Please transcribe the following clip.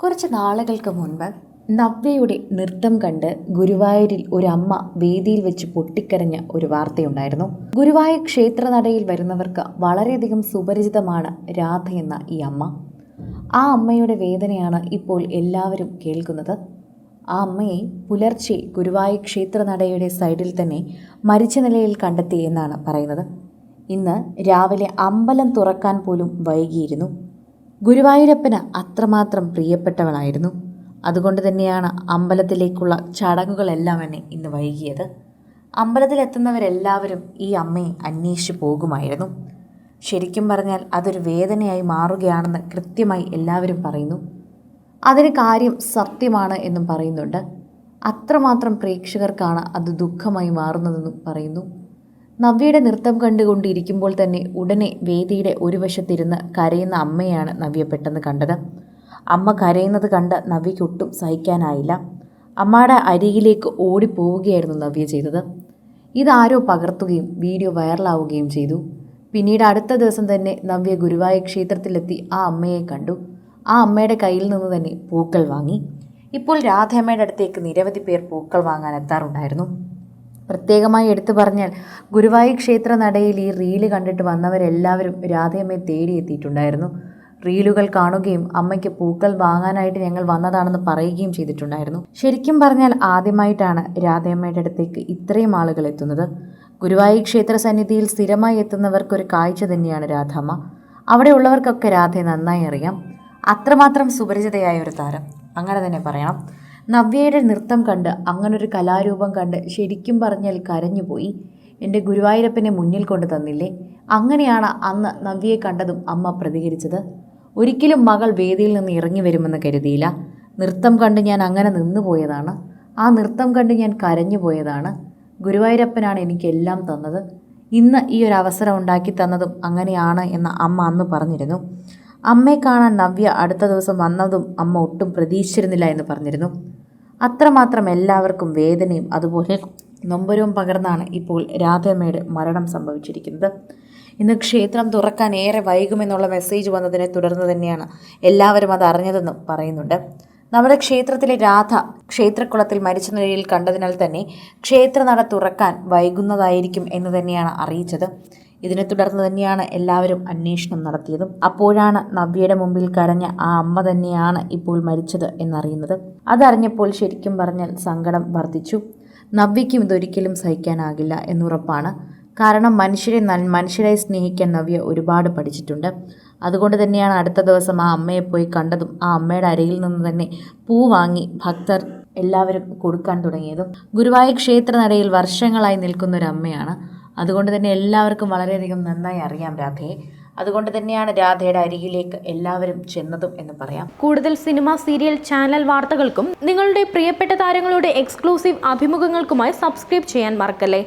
കുറച്ച് നാളുകൾക്ക് മുൻപ് നവ്യയുടെ നൃത്തം കണ്ട് ഗുരുവായൂരിൽ ഒരു അമ്മ വേദിയിൽ വെച്ച് പൊട്ടിക്കരഞ്ഞ ഒരു വാർത്തയുണ്ടായിരുന്നു. ഗുരുവായൂർ ക്ഷേത്രനടയിൽ വരുന്നവർക്ക് വളരെയധികം സുപരിചിതമാണ് രാധ എന്ന ഈ അമ്മ. ആ അമ്മയുടെ വേദനയാണ് ഇപ്പോൾ എല്ലാവരും കേൾക്കുന്നത്. ആ അമ്മയെ പുലർച്ചെ ഗുരുവായൂർ ക്ഷേത്രനടയുടെ സൈഡിൽ തന്നെ മരിച്ച നിലയിൽ കണ്ടെത്തി എന്നാണ് പറയുന്നത്. ഇന്ന് രാവിലെ അമ്പലം തുറക്കാൻ പോലും വൈകിയിരുന്നു. ഗുരുവായൂരപ്പന് അത്രമാത്രം പ്രിയപ്പെട്ടവളായിരുന്നു. അതുകൊണ്ട് തന്നെയാണ് അമ്പലത്തിലേക്കുള്ള ചടങ്ങുകളെല്ലാം എന്നെ ഇന്ന് വൈകിയത്. അമ്പലത്തിലെത്തുന്നവരെല്ലാവരും ഈ അമ്മയെ അന്വേഷിച്ച് പോകുമായിരുന്നു. ശരിക്കും പറഞ്ഞാൽ അതൊരു വേദനയായി മാറുകയാണെന്ന് കൃത്യമായി എല്ലാവരും പറയുന്നു. അതിന് കാര്യം സത്യമാണ് എന്നും പറയുന്നുണ്ട്. അത്രമാത്രം പ്രേക്ഷകർക്കാണ് അത് ദുഃഖമായി മാറുന്നതെന്നും പറയുന്നു. നവ്യയുടെ നൃത്തം കണ്ടുകൊണ്ടിരിക്കുമ്പോൾ തന്നെ ഉടനെ വേദിയുടെ ഒരു വശത്തിരുന്ന് കരയുന്ന അമ്മയാണ് നവ്യ പെട്ടെന്ന് കണ്ടത്. അമ്മ കരയുന്നത് കണ്ട് നവ്യയ്ക്ക് ഒട്ടും സഹിക്കാനായില്ല. അമ്മയുടെ അരികിലേക്ക് ഓടിപ്പോവുകയായിരുന്നു നവ്യ ചെയ്തത്. ഇതാരോ പകർത്തുകയും വീഡിയോ വൈറലാവുകയും ചെയ്തു. പിന്നീട് അടുത്ത ദിവസം തന്നെ നവ്യ ഗുരുവായൂർ ക്ഷേത്രത്തിലെത്തി ആ അമ്മയെ കണ്ടു. ആ അമ്മയുടെ കയ്യിൽ നിന്ന് തന്നെ പൂക്കൾ വാങ്ങി. ഇപ്പോൾ രാധയമ്മയുടെ അടുത്തേക്ക് നിരവധി പേർ പൂക്കൾ വാങ്ങാൻ എത്താറുണ്ടായിരുന്നു. പ്രത്യേകമായി എടുത്തു പറഞ്ഞാൽ ഗുരുവായൂർ ക്ഷേത്ര നടയിൽ ഈ റീൽ കണ്ടിട്ട് വന്നവരെല്ലാവരും രാധയമ്മയെ തേടിയെത്തിയിട്ടുണ്ടായിരുന്നു റീലുകൾ കാണുകയും അമ്മയ്ക്ക് പൂക്കൾ വാങ്ങാനായിട്ട് ഞങ്ങൾ വന്നതാണെന്ന് പറയുകയും ചെയ്തിട്ടുണ്ടായിരുന്നു. ശരിക്കും പറഞ്ഞാൽ ആദ്യമായിട്ടാണ് രാധയമ്മയുടെ അടുത്തേക്ക് ഇത്രയും ആളുകൾ എത്തുന്നത്. ഗുരുവായൂർ ക്ഷേത്ര സന്നിധിയിൽ സ്ഥിരമായി എത്തുന്നവർക്കൊരു കാഴ്ച തന്നെയാണ് രാധമ്മ അവിടെ ഉള്ളവർക്കൊക്കെ രാധയെ നന്നായി അറിയാം. അത്രമാത്രം സുപരിചിതയായ ഒരു താരം. അങ്ങനെ തന്നെ പറയണം. നവ്യയുടെ നൃത്തം കണ്ട് അങ്ങനൊരു കലാരൂപം കണ്ട് ശരിക്കും പറഞ്ഞാൽ കരഞ്ഞുപോയി എന്റെ ഗുരുവായൂരപ്പനെ മുന്നിൽ കൊണ്ട് തന്നില്ലേ? അങ്ങനെയാണ് അന്ന് നവ്യയെ കണ്ടതും അമ്മ പ്രതികരിച്ചത്. ഒരിക്കലും മകൾ വേദിയിൽ നിന്ന് ഇറങ്ങി വരുമെന്ന് കരുതിയില്ല. നൃത്തം കണ്ട് ഞാൻ അങ്ങനെ നിന്നുപോയതാണ് ആ നൃത്തം കണ്ട് ഞാൻ കരഞ്ഞു പോയതാണ്. ഗുരുവായൂരപ്പനാണ് എനിക്കെല്ലാം തന്നത്. ഇന്ന് ഈ ഒരു അവസരം ഉണ്ടാക്കി തന്നതും അങ്ങനെയാണ് എന്ന് അമ്മ അന്ന് പറഞ്ഞിരുന്നു. അമ്മയെ കാണാൻ നവ്യ അടുത്ത ദിവസം വന്നതും അമ്മ ഒട്ടും പ്രതീക്ഷിച്ചിരുന്നില്ല എന്ന് പറഞ്ഞിരുന്നു. അത്രമാത്രം എല്ലാവർക്കും വേദനയും അതുപോലെ നൊമ്പരവും പകർന്നാണ് ഇപ്പോൾ രാധമ്മയുടെ മരണം സംഭവിച്ചിരിക്കുന്നത്. ഇന്ന് ക്ഷേത്രം തുറക്കാൻ ഏറെ വൈകുമെന്നുള്ള മെസ്സേജ് വന്നതിനെ തുടർന്ന് തന്നെയാണ് എല്ലാവരും അത് അറിഞ്ഞതെന്നും പറയുന്നുണ്ട്. നമ്മുടെ ക്ഷേത്രത്തിലെ രാധ ക്ഷേത്രക്കുളത്തിൽ മരിച്ച നിലയിൽ കണ്ടതിനാൽ തന്നെ ക്ഷേത്രനട തുറക്കാൻ വൈകുന്നതായിരിക്കും എന്ന് തന്നെയാണ് അറിയിച്ചത്. ഇതിനെ തുടർന്ന് തന്നെയാണ് എല്ലാവരും അന്വേഷണം നടത്തിയതും. അപ്പോഴാണ് നവ്യയുടെ മുമ്പിൽ കരഞ്ഞ ആ അമ്മ തന്നെയാണ് ഇപ്പോൾ മരിച്ചത് എന്നറിയുന്നത്. അതറിഞ്ഞപ്പോൾ ശരിക്കും പറഞ്ഞാൽ സങ്കടം വർദ്ധിച്ചു. നവ്യയ്ക്കും ഇതൊരിക്കലും സഹിക്കാനാകില്ല എന്നുറപ്പാണ്. കാരണം മനുഷ്യരെ മനുഷ്യരായി സ്നേഹിക്കാൻ നവ്യ ഒരുപാട് പഠിച്ചിട്ടുണ്ട്. അതുകൊണ്ട് തന്നെയാണ് അടുത്ത ദിവസം ആ അമ്മയെ പോയി കണ്ടതും ആ അമ്മയുടെ അരയിൽ നിന്ന് തന്നെ പൂ വാങ്ങി ഭക്തർ എല്ലാവരും കൊടുക്കാൻ തുടങ്ങിയതും. ഗുരുവായൂർ ക്ഷേത്രനടയിൽ വർഷങ്ങളായി നിൽക്കുന്ന ഒരു അമ്മയാണ് അതുകൊണ്ട് തന്നെ എല്ലാവർക്കും വളരെയധികം നന്നായി അറിയാം രാധയെ അതുകൊണ്ട് തന്നെയാണ് രാധയുടെ അരികിലേക്ക് എല്ലാവരും ചെന്നതും എന്ന് പറയാം. കൂടുതൽ സിനിമ സീരിയൽ ചാനൽ വാർത്തകൾക്കും നിങ്ങളുടെ പ്രിയപ്പെട്ട താരങ്ങളുടെ എക്സ്ക്ലൂസീവ് അഭിമുഖങ്ങൾക്കുമായി സബ്സ്ക്രൈബ് ചെയ്യാൻ മറക്കല്ലേ?